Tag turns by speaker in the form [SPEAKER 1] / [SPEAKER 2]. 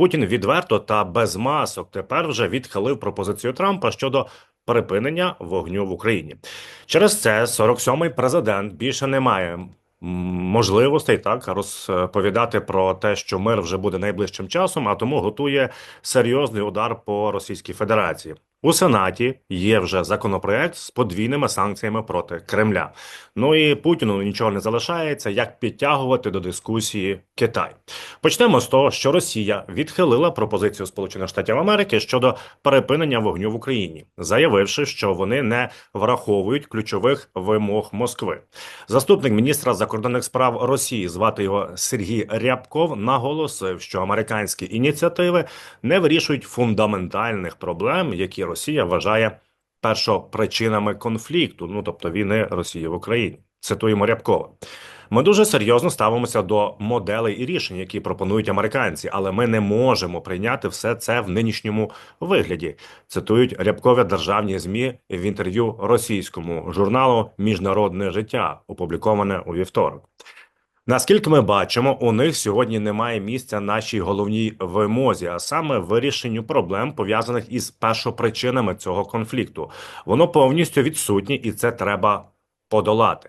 [SPEAKER 1] Путін відверто та без масок тепер вже відхилив пропозицію Трампа щодо припинення вогню в Україні. Через це 47-й президент більше не має можливостей так розповідати про те, що мир вже буде найближчим часом, а тому готує серйозний удар по Російській Федерації. У Сенаті є вже законопроект з подвійними санкціями проти Кремля. Ну і Путіну нічого не залишається, як підтягувати до дискусії Китай. Почнемо з того, що Росія відхилила пропозицію Сполучених Штатів Америки щодо перепинення вогню в Україні, заявивши, що вони не враховують ключових вимог Москви. Заступник міністра закордонних справ Росії, звати його Сергій Рябков, наголосив, що американські ініціативи не вирішують фундаментальних проблем, які Росія вважає першопричинами конфлікту, ну тобто війни Росії в Україні. Цитуємо Рябкова. Ми дуже серйозно ставимося до моделей і рішень, які пропонують американці, але ми не можемо прийняти все це в нинішньому вигляді. Цитують рябкові державні змі в інтерв'ю російському журналу Міжнародне життя, опубліковане у вівторок. Наскільки ми бачимо, у них сьогодні немає місця нашій головній вимозі, а саме вирішенню проблем пов'язаних із першопричинами цього конфлікту. Воно повністю відсутнє, і це треба подолати.